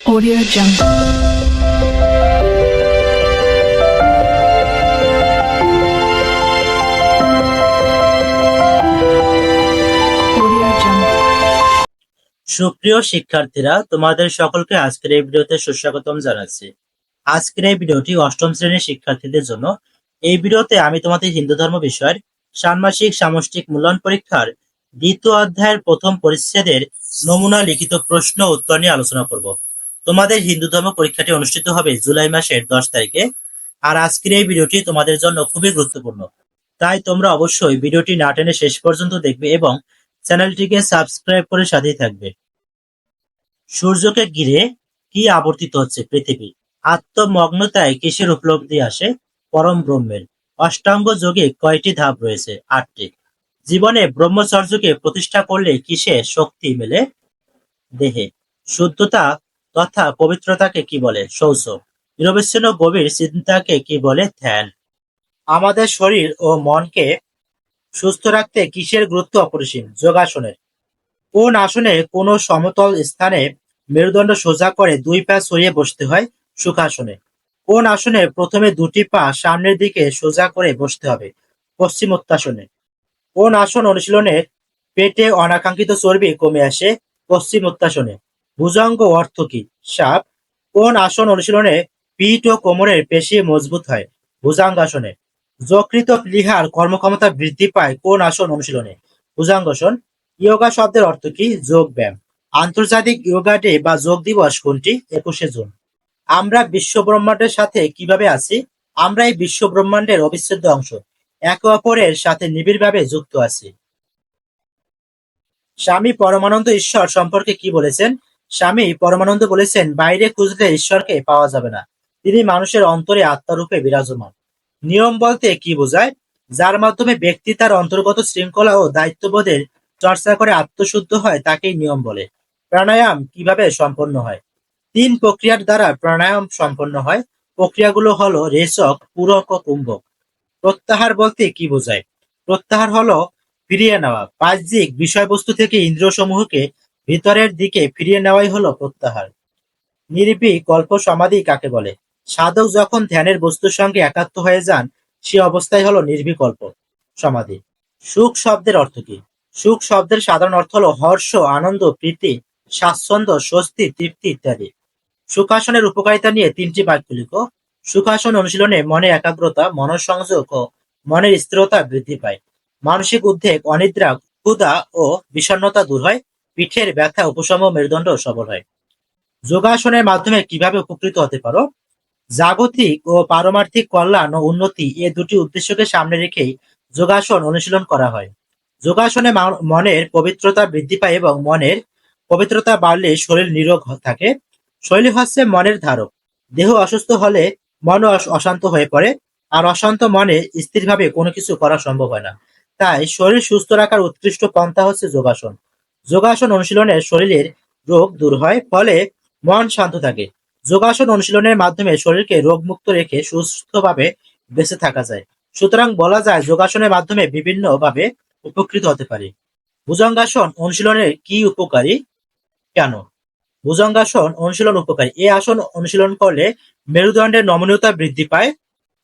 Audio Jungle. সুপ্রিয় শিক্ষার্থীরা, তোমাদের সকলকে আজকের এই ভিডিওতে সুস্বাগতম জানাচ্ছি। আজকের এই ভিডিওটি অষ্টম শ্রেণির শিক্ষার্থীদের জন্য। এই ভিডিওতে আমি তোমাদের হিন্দু ধর্ম বিষয়ের ষান্মাসিক সামষ্টিক মূল্যায়ন পরীক্ষার দ্বিতীয় অধ্যায়ের প্রথম পরিচ্ছেদের নমুনা লিখিত প্রশ্ন উত্তর নিয়ে আলোচনা করব। তোমাদের হিন্দু ধর্ম পরীক্ষাটি অনুষ্ঠিত হবে জুলাই মাসের দশ তারিখে। আর আজকের এই ভিডিওটি তোমাদের জন্য খুবই গুরুত্বপূর্ণ। তাই তোমরা অবশ্যই ভিডিওটি না টেনে শেষ পর্যন্ত দেখবে এবং চ্যানেলটিকে সাবস্ক্রাইব করে সাথেই থাকবে। সূর্যকে ঘিরে কি আবর্তিত হচ্ছে পৃথিবী? আত্মমগ্নতায় কিসের উপলব্ধি আসে? পরম ব্রহ্মের। অষ্টাঙ্গ যোগে কয়টি ধাপ রয়েছে? আটটি। জীবনে ব্রহ্মচর্যকে প্রতিষ্ঠা করলে কিসে শক্তি মেলে? দেহে। শুদ্ধতা তথা পবিত্রতাকে কি বলে? শৌচ। নিরবিচ্ছিন্ন গভীর চিন্তাকে কি বলে? ধ্যান। আমাদের শরীর ও মনকে সুস্থ রাখতে কিসের গুরুত্ব অপরিসীম? যোগাসনের। কোন আসনে কোন সমতল স্থানে মেরুদণ্ড সোজা করে দুই পা সরিয়ে বসতে হয়? সুখাসনে। কোন আসনে প্রথমে দুটি পা সামনের দিকে সোজা করে বসতে হবে? পশ্চিম পশ্চিমোত্তাসনে। কোন আসন অনুশীলনে পেটে অনাকাঙ্ক্ষিত চর্বি কমে আসে? পশ্চিম পশ্চিমোত্তাসনে। ভুজঙ্গ অর্থ কি? সাপ কোন আসন অনুশীলনে পিঠ ও কোমরের পেশি মজবুত হয়? ভুজাঙ্গাসনে যকৃত প্লীহার কর্মক্ষমতা বৃদ্ধি পায় কোন আসন অনুশীলনে? ভুজাঙ্গাসন ইয়োগা শব্দের অর্থ কি? যোগ ব্যায়াম। আন্তর্জাতিক ইয়োগা ডে বা যোগ দিবস কোনটি? একুশে জুন। আমরা বিশ্ব ব্রহ্মাণ্ডের সাথে কীভাবে আছি? আমরা এই বিশ্ব ব্রহ্মাণ্ডের অবিচ্ছেদ্য অংশ। একে অপরের সাথে নিবিড়ভাবে যুক্ত আছি। স্বামী পরমানন্দ ঈশ্বর সম্পর্কে কি বলেছেন? স্বামী পরমানন্দ বলেছেন, বাইরে খুঁজলে ঈশ্বরকে পাওয়া যাবে না। তিনি মানুষের অন্তরে আত্মারূপে বিরাজমান। নিয়ম বলতে কি বোঝায়? যার মাধ্যমে ব্যক্তি তার অন্তর্গত শৃঙ্খলা ও দায়িত্ববোধের চর্চা করে আত্মশুদ্ধ হয়, তাকেই নিয়ম বলে। প্রাণায়াম কীভাবে সম্পন্ন হয়? তিন প্রক্রিয়ার দ্বারা প্রাণায়াম সম্পন্ন হয়। প্রক্রিয়াগুলো হলো রেচক, পূরক ও কুম্ভক। প্রত্যাহার বলতে কি বোঝায়? প্রত্যাহার হলো ফিরিয়ে নেওয়া। বাহ্যিক বিষয়বস্তু থেকে ইন্দ্রিয়সমূহকে ভিতরের দিকে ফিরিয়ে নেওয়াই হলো প্রত্যাহার। নির্বীক কল্প সমাধি কাকে বলে? সাধক যখন ধ্যানের বস্তুর সঙ্গে একাত্ম হয়ে যান, সে অবস্থায় হলো নির্বিকল্প সমাধি। সুখ শব্দের অর্থ কি? সুখ শব্দের সাধারণ অর্থ হলো হর্ষ, আনন্দ, প্রীতি, স্বাচ্ছন্দ্য, স্বস্তি, তৃপ্তি ইত্যাদি। সুখাসনের উপকারিতা নিয়ে তিনটি বাক্য লিখো। সুখাসন অনুশীলনে মনে একাগ্রতা, মনঃসংযোগ ও মনের স্থিরতা বৃদ্ধি পায়। মানসিক উদ্বেগ, অনিদ্রা, ক্ষুধা ও বিষণ্ণতা দূর হয়। পিঠের ব্যথা, উপশম মেরুদণ্ড সবল হয়। যোগাসনের মাধ্যমে কীভাবে উপকৃত হতে পারো? জাগতিক ও পারমার্থিক কল্যাণ ও উন্নতি এ দুটি উদ্দেশ্যকে সামনে রেখেই যোগাসন অনুশীলন করা হয়। যোগাসনে মনের পবিত্রতা বৃদ্ধি পায় এবং মনের পবিত্রতা বাড়লে শরীর নিরোগ থাকে। শৈলী হচ্ছে মনের ধারক। দেহ অসুস্থ হলে মন অশান্ত হয়ে পড়ে আর অশান্ত মনে স্থিরভাবে কোনো কিছু করা সম্ভব হয় না। তাই শরীর সুস্থ রাখার উৎকৃষ্ট পন্থা হচ্ছে যোগাসন। যোগাসন অনুশীলনে শরীরের রোগ দূর হয়, ফলে মন শান্ত থাকে। যোগাসন অনুশীলনের মাধ্যমে শরীরকে রোগমুক্ত রেখে সুস্থভাবে বেঁচে থাকা যায়। সুতরাং বলা যায়, যোগাসনের মাধ্যমে বিভিন্নভাবে উপকৃত হতে পারি। ভুজঙ্গাসন অনুশীলনের কি উপকারী? কেন? ভুজঙ্গাসন অনুশীলন উপকারী। এই আসন অনুশীলন করলে মেরুদণ্ডের নমনীয়তা বৃদ্ধি পায়,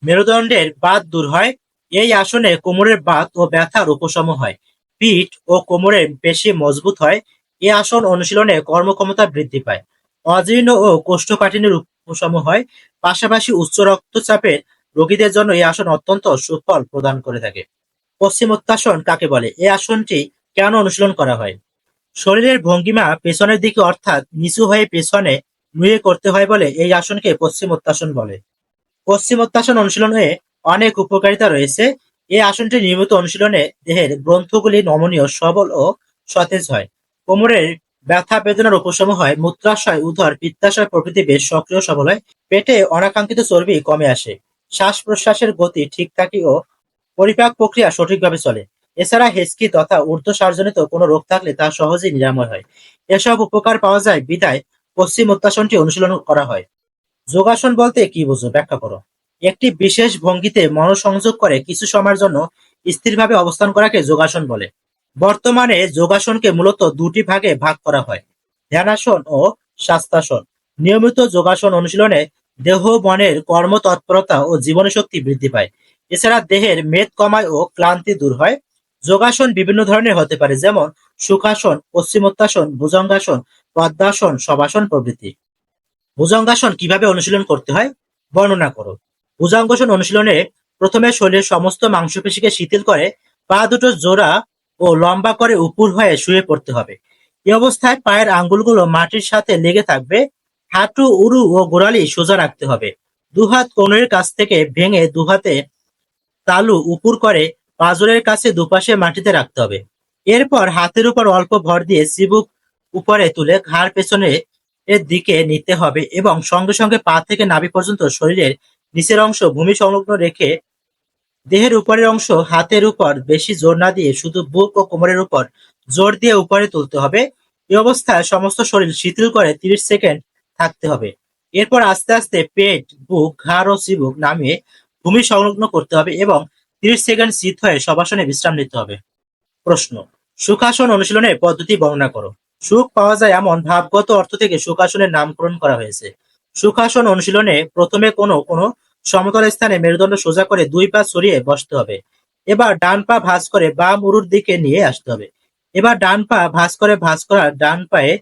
মেরুদণ্ডের বাত দূর হয়। এই আসনে কোমরের বাত ও ব্যথার উপশম হয়। পিঠ ও কোমরের পেশি মজবুত হয়। এই আসন অনুশীলনে কর্মক্ষমতা বৃদ্ধি পায়। অজীর্ণ ও কোষ্ঠকাঠিন্যের উপশম হয়। পাশাপাশি উচ্চ রক্তচাপের রোগীদের জন্য এই আসন অত্যন্ত সুফল প্রদান করে থাকে। পশ্চিমোত্তাসন কাকে বলে? এই আসনটি কেন অনুশীলন করা হয়? শরীরের ভঙ্গিমা পেছনের দিকে অর্থাৎ নিচু হয়ে পেছনে নুয়ে করতে হয় বলে এই আসনকে পশ্চিমোত্তাসন বলে। পশ্চিমোত্তাসন অনুশীলনে অনেক উপকারিতা রয়েছে। এই আসনটি নিয়মিত অনুশীলনে দেহের গ্রন্থগুলি নমনীয়, সবল ও সতেজ হয়। কোমরের ব্যথা বেদনার উপশম হয়, মূত্রাশয়, উদর, পিত্তাশয় প্রভৃতি বেশ সক্রিয় সবল হয়। পেটে অনাকাঙ্ক্ষিত চর্বি কমে আসে। শ্বাস প্রশ্বাসের গতি ঠিক থাকে ও পরিপাক প্রক্রিয়া সঠিকভাবে চলে। এছাড়া হেসকি তথা ঊর্ধ্বসার্জনিত কোনো রোগ থাকলে তা সহজেই নিরাময় হয়। এসব উপকার পাওয়া যায় বিদায় পশ্চিম উত্তাসনটি অনুশীলন করা হয়। যোগাসন বলতে কি বুঝো? ব্যাখ্যা করো। একটি বিশেষ ভঙ্গিতে মনোসংযোগ করে কিছু সময়ের জন্য স্থিরভাবে অবস্থান করাকে যোগাসন বলে। বর্তমানে যোগাসনকে মূলত দুটি ভাগে ভাগ করা হয়, ধ্যানাসন ও শাস্তাসন নিয়মিত যোগাসন অনুশীলনে দেহ, মনের কর্মতৎপরতা ও জীবনী শক্তি বৃদ্ধি পায়। এছাড়া দেহের মেদ কমায় ও ক্লান্তি দূর হয়। যোগাসন বিভিন্ন ধরনের হতে পারে, যেমন সুখাসন পশ্চিমোত্তাসন ভুজঙ্গাসন, পদ্মাসন, শবাসন প্রভৃতি। ভুজঙ্গাসন কীভাবে অনুশীলন করতে হয়? বর্ণনা করো। ভুজঙ্গাসন অনুশীলনে প্রথমে শরীরের সমস্ত মাংসপেশিকে শিথিল করে পা দুটো জোড়া ও লম্বা করে উপর হয়ে শুয়ে পড়তে হবে। এ অবস্থায় পায়ের আঙ্গুলগুলো মাটির সাথে লেগে থাকবে। হাঁটু, উরু ও গোড়ালি সোজা রাখতে হবে। দুহাত কোণের কাছ থেকে ভেঙে দুহাতে তালু উপর করে পাজরের কাছে দুপাশে মাটিতে রাখতে হবে। এরপর হাতের উপর অল্প ভর দিয়ে চিবুক উপরে তুলে ঘাড় পেছনে এর দিকে নিতে হবে এবং সঙ্গে সঙ্গে পা থেকে নাভি পর্যন্ত শরীরের নিচের অংশ ভূমি সংলগ্ন রেখে দেহের উপরের অংশ হাতের উপর বেশি জোর না দিয়ে শুধু বুক ও কোমরের উপর জোর দিয়ে উপরে তুলতে হবে। এই অবস্থায় সমস্ত শরীর শিথিল করে তিরিশ সেকেন্ড থাকতে হবে। এরপর আস্তে আস্তে পেট, বুক, ঘাড় ও চিবুক নামিয়ে ভূমি সংলগ্ন করতে হবে এবং তিরিশ সেকেন্ড শীত হয়ে সবাসনে বিশ্রাম নিতে হবে। প্রশ্ন, সুখাসন অনুশীলনের পদ্ধতি বর্ণনা করো। সুখ পাওয়া যায় এমন ভাবগত অর্থ থেকে সুখাসনের নামকরণ করা হয়েছে। সুখাসন অনুশীলনে প্রথমে কোনো কোনো সমতল স্থানে মেরুদণ্ড সোজা করে দুই পা সরিয়ে বসতে হবে। এবার ডান পা ভাঁজ করে বাম উরুর দিকে নিয়ে আসতে হবে। এবার ডান পা ভাঁজ করে ভাঁজ করা ডান পায়ে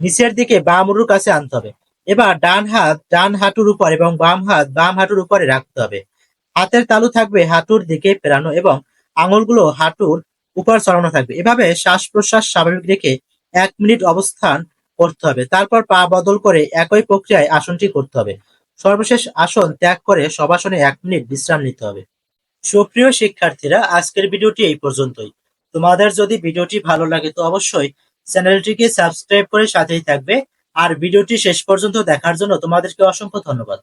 নিচের দিকে বাম উরুর কাছে আনতে হবে। এবার ডান হাত ডান হাঁটুর উপর এবং বাম হাত বাম হাঁটুর উপরে রাখতে হবে। হাতের তালু থাকবে হাঁটুর দিকে ফেরানো এবং আঙুলগুলো হাঁটুর উপর চড়ানো থাকবে। এভাবে শ্বাস প্রশ্বাস স্বাভাবিক রেখে এক মিনিট অবস্থান করতে হবে। তারপর পা বদল করে একই প্রক্রিয়ায় আসনটি করতে হবে। সর্বশেষ আসন ত্যাগ করে সবাসনে এক মিনিট বিশ্রাম নিতে হবে। সুপ্রিয় শিক্ষার্থীরা, আজকের ভিডিওটি এই পর্যন্তই। তোমাদের যদি ভিডিওটি ভালো লাগে তো অবশ্যই চ্যানেলটিকে সাবস্ক্রাইব করে সাথেই থাকবে। আর ভিডিওটি শেষ পর্যন্ত দেখার জন্য তোমাদেরকে অসংখ্য ধন্যবাদ।